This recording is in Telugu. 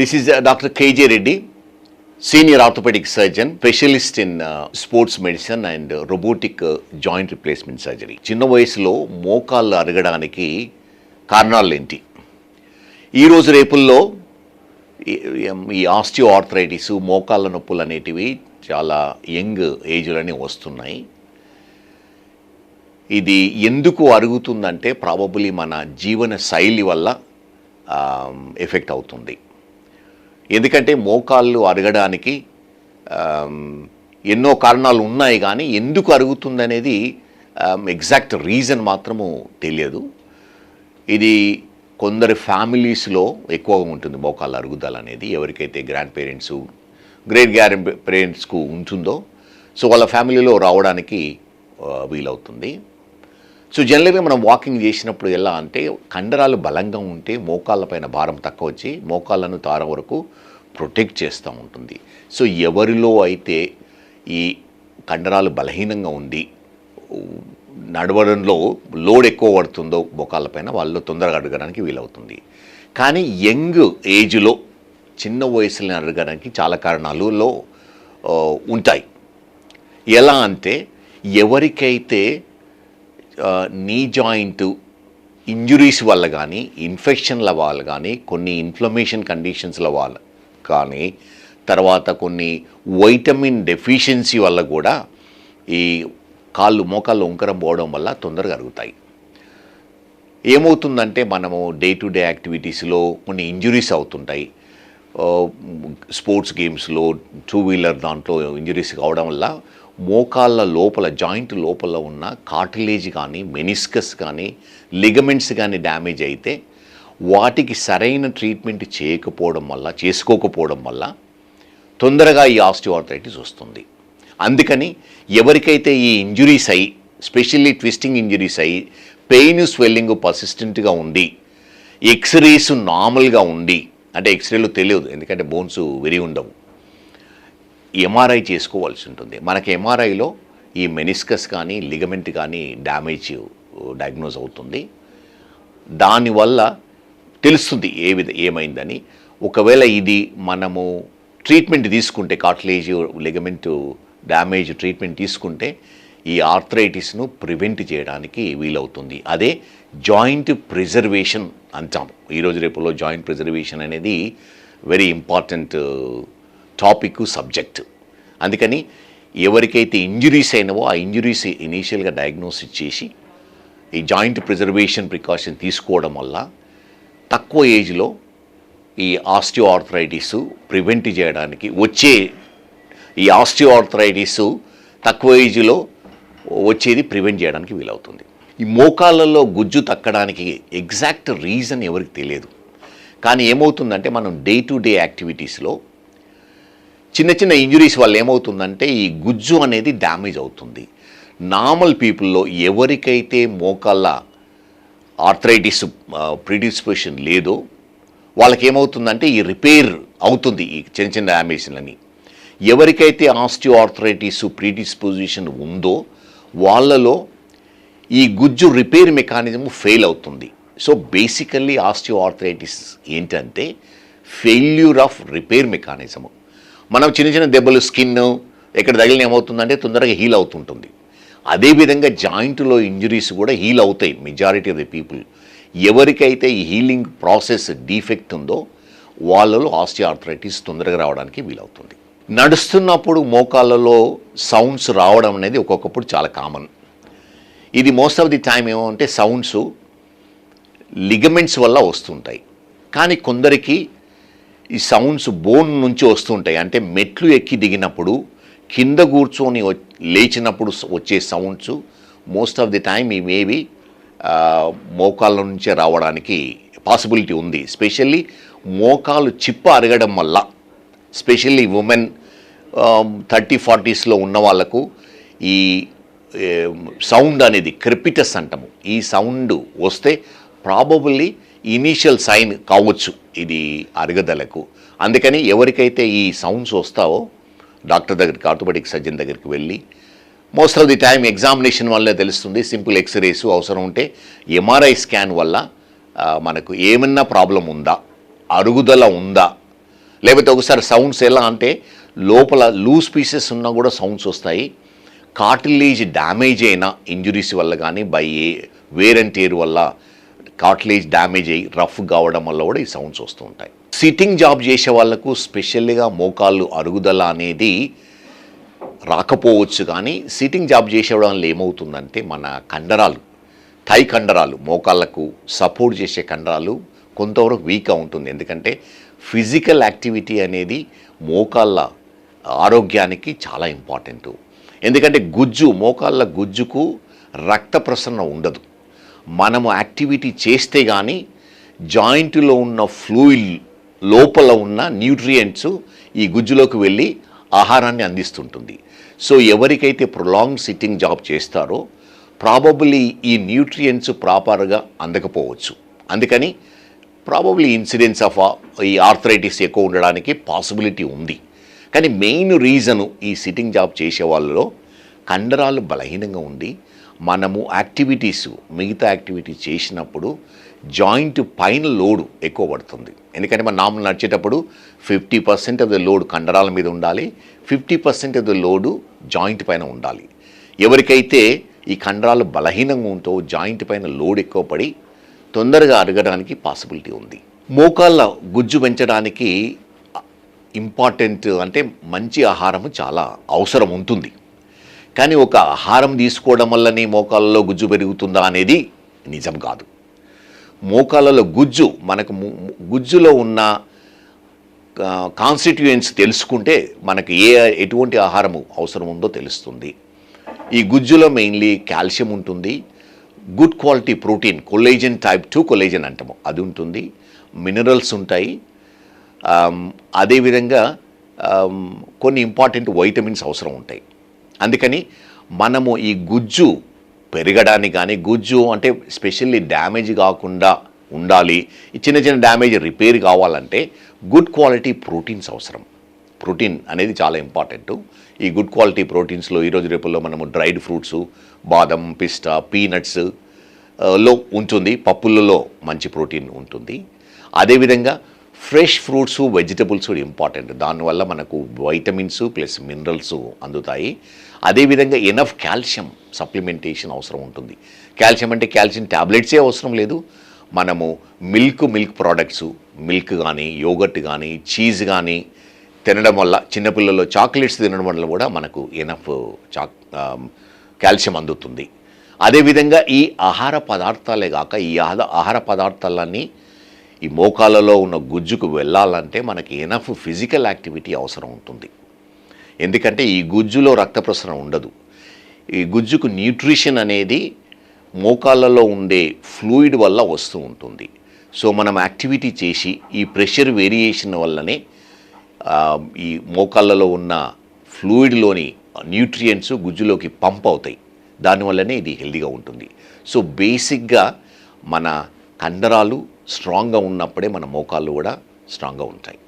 This is doctor KJ Reddy senior orthopaedic surgeon specialist in sports medicine and robotic joint replacement surgery చిన్న వయసులో మోకాళ్ళు అరగడానికి కారణాలు ఏంటి? ఈరోజు రేపుల్లో ఈ ఆస్టియో ఆర్థరైటిస్ మోకాళ్ళ నొప్పులు అనేటివి చాలా యంగ్ ఏజ్లోనే వస్తున్నాయి. ఇది ఎందుకు అరుగుతుందంటే ప్రాబబులీ మన జీవన శైలి వల్ల ఎఫెక్ట్ అవుతుంది. ఎందుకంటే మోకాళ్ళు అరగడానికి ఎన్నో కారణాలు ఉన్నాయి కానీ ఎందుకు అరుగుతుందనేది ఎగ్జాక్ట్ రీజన్ మాత్రము తెలియదు. ఇది కొందరి ఫ్యామిలీస్లో ఎక్కువగా ఉంటుంది మోకాళ్ళ అరుగుదల అనేది. ఎవరికైతే గ్రాండ్ పేరెంట్స్ గ్రేట్ గ్రాండ్ పేరెంట్స్కు ఉంటుందో సో వాళ్ళ ఫ్యామిలీలో రావడానికి వీలవుతుంది. సో జనరల్గా మనం వాకింగ్ చేసినప్పుడు ఎలా అంటే కండరాలు బలంగా ఉంటే మోకాళ్ళపైన భారం తక్కువ వచ్చి మోకాళ్ళను తార వరకు ప్రొటెక్ట్ చేస్తూ ఉంటుంది. సో ఎవరిలో అయితే ఈ కండరాలు బలహీనంగా ఉంది నడవడంలో లోడ్ ఎక్కువ పడుతుందో మోకాళ్ళపైన వాళ్ళు తొందరగా అడగడానికి వీలవుతుంది. కానీ యంగ్ ఏజ్లో చిన్న వయసులో అడగడానికి చాలా కారణాలలో ఉంటాయి. ఎలా అంటే ఎవరికైతే నీ జాయింట్ ఇంజురీస్ వల్ల కానీ ఇన్ఫెక్షన్ల వల్ల కానీ కొన్ని ఇన్ఫ్లమేషన్ కండిషన్స్ల వల్ల కానీ తర్వాత కొన్ని వైటమిన్ డెఫిషియన్సీ వల్ల కూడా ఈ కాళ్ళు మోకాళ్ళు ఉంకరం పోవడం వల్ల తొందరగా అరుగుతాయి. ఏమవుతుందంటే మనము డే టు డే యాక్టివిటీస్లో కొన్ని ఇంజురీస్ అవుతుంటాయి. స్పోర్ట్స్ గేమ్స్లో టూ వీలర్ దాంట్లో ఇంజురీస్ కావడం వల్ల మోకాళ్ళ లోపల జాయింట్ లోపల ఉన్న కార్టిలేజ్ కానీ మెనిస్కస్ కానీ లిగమెంట్స్ కానీ డ్యామేజ్ అయితే వాటికి సరైన ట్రీట్మెంట్ చేయకపోవడం వల్ల చేసుకోకపోవడం వల్ల తొందరగా ఈ ఆస్టియోఆర్థరైటిస్ వస్తుంది. అందుకని ఎవరికైతే ఈ ఇంజురీస్ అయ్యి స్పెషల్లీ ట్విస్టింగ్ ఇంజురీస్ అయ్యి పెయిన్ స్వెల్లింగ్ పర్సిస్టెంట్గా ఉండి ఎక్స్రేస్ నార్మల్గా ఉండి అంటే ఎక్స్రేలో తెలియదు ఎందుకంటే బోన్స్ విరిగి ఉండవు. ఎంఆర్ఐ చేసుకోవాల్సి ఉంటుంది. మనకి ఎంఆర్ఐలో ఈ మెనిస్కస్ కానీ లిగమెంట్ కానీ డ్యామేజ్ డయాగ్నోజ్ uh, అవుతుంది. దానివల్ల తెలుస్తుంది ఏ విధ ఏమైందని. ఒకవేళ ఇది మనము ట్రీట్మెంట్ తీసుకుంటే కాట్లేజ్ లిగమెంట్ డ్యామేజ్ ట్రీట్మెంట్ తీసుకుంటే ఈ ఆర్థరైటిస్ను ప్రివెంట్ చేయడానికి వీలవుతుంది. అదే జాయింట్ ప్రిజర్వేషన్ అంటాము. ఈరోజు రేపులో జాయింట్ ప్రిజర్వేషన్ అనేది వెరీ ఇంపార్టెంట్ టాపిక్ సబ్జెక్ట్. అందుకని ఎవరికైతే ఇంజురీస్ అయినవో ఆ ఇంజురీస్ ఇనీషియల్గా డయాగ్నోసిస్ చేసి ఈ జాయింట్ ప్రిజర్వేషన్ ప్రికాషన్ తీసుకోవడం వల్ల తక్కువ ఏజ్లో ఈ ఆస్టియో ఆర్థరైటిస్ ప్రివెంట్ చేయడానికి వచ్చే ఈ ఆస్టియో ఆర్థరైటిస్ తక్కువ ఏజ్లో వచ్చేది ప్రివెంట్ చేయడానికి వీలవుతుంది. ఈ మోకాళ్ళల్లో గుజ్జు తక్కడానికి ఎగ్జాక్ట్ రీజన్ ఎవరికి తెలియదు. కానీ ఏమవుతుందంటే మనం డే టు డే యాక్టివిటీస్లో చిన్న చిన్న ఇంజురీస్ వల్ల ఏమవుతుందంటే ఈ గుజ్జు అనేది డ్యామేజ్ అవుతుంది. నార్మల్ పీపుల్లో ఎవరికైతే మోకాళ్ళ ఆర్థరైటిస్ ప్రిడిస్పోషన్ లేదో వాళ్ళకి ఏమవుతుందంటే ఈ రిపేర్ అవుతుంది ఈ చిన్న చిన్న డ్యామేజ్లని ఎవరికైతే ఆస్టియో ఆర్థరైటిస్ ప్రీడిస్పోజిషన్ ఉందో వాళ్ళలో ఈ గుజ్జు రిపేర్ మెకానిజం ఫెయిల్ అవుతుంది. సో బేసికల్లీ ఆస్టియో ఆర్థరైటిస్ ఏంటంటే ఫెయిల్యూర్ ఆఫ్ రిపేర్ మెకానిజము. మనం చిన్న చిన్న దెబ్బలు స్కిన్ ఎక్కడ తగిలిన ఏమవుతుందంటే తొందరగా హీల్ అవుతుంటుంది. అదేవిధంగా జాయింట్లో ఇంజరీస్ కూడా హీల్ అవుతాయి మెజారిటీ ఆఫ్ ది పీపుల్ ఎవరికైతే ఈ హీలింగ్ ప్రాసెస్ డిఫెక్ట్ ఉందో వాళ్ళలో ఆస్టియార్థరైటిస్ తొందరగా రావడానికి వీలవుతుంది. నడుస్తున్నప్పుడు మోకాళ్ళలో సౌండ్స్ రావడం అనేది ఒక్కొక్కప్పుడు చాలా కామన్ ఇది మోస్ట్ ఆఫ్ ది టైం ఏమంటే సౌండ్స్ లిగమెంట్స్ వల్ల వస్తుంటాయి. కానీ కొందరికి ఈ సౌండ్స్ బోన్ నుంచి వస్తుంటాయి. అంటే మెట్లు ఎక్కి దిగినప్పుడు కింద కూర్చొని లేచినప్పుడు వచ్చే sounds most of the time ఈ మేబీ మోకాళ్ళ నుంచే రావడానికి పాసిబిలిటీ ఉంది. స్పెషల్లీ మోకాలు చిప్ప అరగడం వల్ల స్పెషల్లీ ఉమెన్ థర్టీ ఫార్టీస్లో ఉన్న వాళ్ళకు ఈ సౌండ్ అనేది క్రిపిటస్ అంటాము. ఈ సౌండ్ వస్తే ప్రాబబుల్లీ ఇనీషియల్ సైన్ కావచ్చు. ఇది అరగదలకు. అందుకని ఎవరికైతే ఈ సౌండ్స్ వస్తావో డాక్టర్ దగ్గరికి ఆర్థోపెడిక్ సర్జన్ దగ్గరికి వెళ్ళి most of the time examination వల్లే తెలుస్తుంది. సింపుల్ ఎక్స్రేస్ అవసరం ఉంటే ఎంఆర్ఐ స్కాన్ వల్ల మనకు ఏమన్నా ప్రాబ్లం ఉందా? అరుగుదల ఉందా? లేకపోతే ఒకసారి సౌండ్స్ ఎలా అంటే లోపల లూజ్ పీసెస్ ఉన్నా కూడా సౌండ్స్ వస్తాయి. కార్టిలేజ్ డ్యామేజ్ అయిన ఇంజురీస్ వల్ల కానీ బై వేర్ అండ్ టేర్ వల్ల కాట్లేజ్ డ్యామేజ్ అయ్యి రఫ్ కావడం వల్ల కూడా ఈ సౌండ్స్ వస్తూ ఉంటాయి. సిట్టింగ్ జాబ్ చేసే వాళ్ళకు స్పెషల్గా మోకాళ్ళు అరుగుదల అనేది రాకపోవచ్చు కానీ సిట్టింగ్ జాబ్ చేసేవాళ్ళ వల్ల ఏమవుతుందంటే మన కండరాలు థై కండరాలు మోకాళ్ళకు సపోర్ట్ చేసే కండరాలు కొంతవరకు వీక్గా ఉంటుంది. ఎందుకంటే ఫిజికల్ యాక్టివిటీ అనేది మోకాళ్ళ ఆరోగ్యానికి చాలా ఇంపార్టెంట్ ఎందుకంటే గుజ్జు మోకాళ్ళ గుజ్జుకు రక్త ప్రసరణ ఉండదు. మనము యాక్టివిటీ చేస్తే కానీ జాయింట్లో ఉన్న ఫ్లూయిడ్ లోపల ఉన్న న్యూట్రియంట్స్ ఈ గుజ్జులోకి వెళ్ళి ఆహారాన్ని అందిస్తుంటుంది. సో ఎవరికైతే ప్రొలాంగ్ సిట్టింగ్ జాబ్ చేస్తారో ప్రాబబ్లీ ఈ న్యూట్రియంట్స్ ప్రాపర్గా అందకపోవచ్చు. అందుకని ప్రాబబ్లీ ఇన్సిడెన్స్ ఆఫ్ ఈ ఆర్థరైటిస్ ఎక్కువ ఉండడానికి పాసిబిలిటీ ఉంది. కానీ మెయిన్ రీజను ఈ సిట్టింగ్ జాబ్ చేసే వాళ్ళలో కండరాలు బలహీనంగా ఉండి మనము యాక్టివిటీస్ మిగతా యాక్టివిటీస్ చేసినప్పుడు జాయింట్ పైన లోడు ఎక్కువ పడుతుంది. ఎందుకంటే మన నామం నడిచేటప్పుడు fifty percent of the load కండరాల మీద ఉండాలి fifty percent of the load joint పైన ఉండాలి. ఎవరికైతే ఈ కండరాలు బలహీనంగా ఉంటో జాయింట్ పైన లోడ్ ఎక్కువ పడి తొందరగా అరగడానికి పాసిబిలిటీ ఉంది. మోకాళ్ళ గుజ్జు పెంచడానికి ఇంపార్టెంట్ అంటే మంచి ఆహారము చాలా అవసరం ఉంటుంది. కానీ ఒక ఆహారం తీసుకోవడం వల్లనే మోకాళ్ళలో గుజ్జు పెరుగుతుందా అనేది నిజం కాదు. మోకాళ్ళలో గుజ్జు మనకు గుజ్జులో ఉన్న కాన్స్టిట్యూయెన్స్ తెలుసుకుంటే మనకు ఏ ఎటువంటి ఆహారము అవసరం ఉందో తెలుస్తుంది. ఈ గుజ్జులో మెయిన్లీ కాల్షియం ఉంటుంది. Good quality protein collagen type two collagen అంటాము. అది ఉంటుంది. మినరల్స్ ఉంటాయి. అదేవిధంగా కొన్ని ఇంపార్టెంట్ వైటమిన్స్ అవసరం ఉంటాయి. అందుకని మనము ఈ గుజ్జు పెరగడానికి కానీ గుజ్జు అంటే స్పెషల్లీ డ్యామేజ్ కాకుండా ఉండాలి చిన్న చిన్న డ్యామేజ్ రిపేర్ కావాలంటే గుడ్ క్వాలిటీ ప్రోటీన్స్ అవసరం. ప్రోటీన్ అనేది చాలా ఇంపార్టెంట్. ఈ గుడ్ క్వాలిటీ ప్రోటీన్స్లో ఈరోజు రేపుల్లో మనము డ్రైడ్ ఫ్రూట్స్ బాదం పిస్తా పీనట్స్లో ఉంటుంది పప్పులలో మంచి ప్రోటీన్ ఉంటుంది. అదేవిధంగా ఫ్రెష్ ఫ్రూట్స్ వెజిటబుల్స్ కూడా ఇంపార్టెంట్. దానివల్ల మనకు వైటమిన్స్ ప్లస్ మినరల్స్ అందుతాయి. అదేవిధంగా ఎనఫ్ కాల్షియం సప్లిమెంటేషన్ అవసరం ఉంటుంది. కాల్షియం అంటే కాల్షియం ట్యాబ్లెట్సే అవసరం లేదు. మనము మిల్క్ మిల్క్ ప్రోడక్ట్స్ మిల్క్ కానీ యోగర్ట్ కానీ చీజ్ కానీ తినడం వల్ల చిన్నపిల్లల్లో చాక్లెట్స్ తినడం వల్ల కూడా మనకు ఎనఫ్ చాక్ కాల్షియం అందుతుంది. అదేవిధంగా ఈ ఆహార పదార్థాలే కాక ఈ ఆహార ఆహార పదార్థాలన్నీ ఈ మోకాలలో ఉన్న గుజ్జుకు వెళ్ళాలంటే మనకి ఎనఫ్ ఫిజికల్ యాక్టివిటీ అవసరం ఉంటుంది. ఎందుకంటే ఈ గుజ్జులో రక్త ప్రసరణ ఉండదు. ఈ గుజ్జుకు న్యూట్రిషన్ అనేది మోకాళ్ళలో ఉండే ఫ్లూయిడ్ వల్ల వస్తూ ఉంటుంది. సో మనం యాక్టివిటీ చేసి ఈ ప్రెషర్ వేరియేషన్ వల్లనే ఈ మోకాళ్ళలో ఉన్న ఫ్లూయిడ్లోని న్యూట్రియంట్స్ గుజ్జులోకి పంప్ అవుతాయి. దానివల్లనే ఇది హెల్దీగా ఉంటుంది. సో బేసిక్గా మన కండరాలు స్ట్రాంగ్గా ఉన్నప్పుడే మన మోకాళ్ళు కూడా స్ట్రాంగ్గా ఉంటాయి.